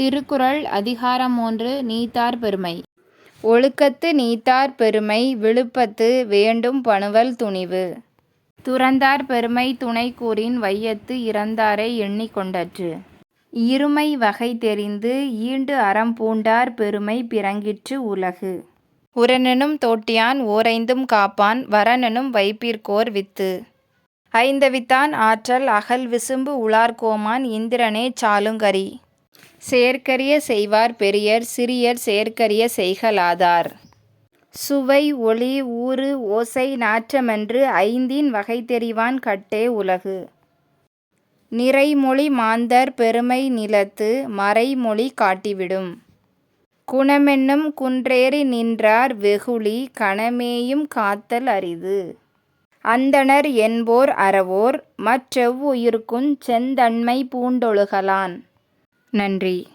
திருக்குறள் அதிகாரம் ஒன்று நீத்தார் பெருமை. ஒழுக்கத்து நீத்தார் பெருமை விழுப்பத்து வேண்டும் பணுவல் துணிவு. துறந்தார் பெருமை துணை கூறின் வையத்து இறந்தாரை எண்ணிக்கொண்டற்று இருமை வகை தெரிந்து ஈண்டு அறம் பூண்டார் பெருமை பிறங்கிற்று உலகு. உரனெனும் தோட்டியான் ஓரைந்தும் காப்பான் வரனெனும் வைப்பிற்கோர் வித்து. ஐந்தவித்தான் ஆற்றல் அகல் விசும்பு உளார்கோமான் இந்திரனே சாலுங்கரி. செயற்கரிய செய்வார் பெரியர் சிறியர் செயற்கரிய செய்கலாதார் சுவை ஒளி ஊறு ஓசை நாற்றமென்று ஐந்தின் வகை தெரிவான் கட்டே உலகு. நிறைமொழி மாந்தர் பெருமை நிலத்து மறைமொழி காட்டிவிடும். குணமென்னும் குன்றேறி நின்றார் வெகுளி கணமேயும் காத்தல் அரிது. அந்தணர் என்போர் அறவோர் மற்றெவ்வுயிர்க்குஞ் செந்தண்மை பூண்டொழுகலான். நன்றி.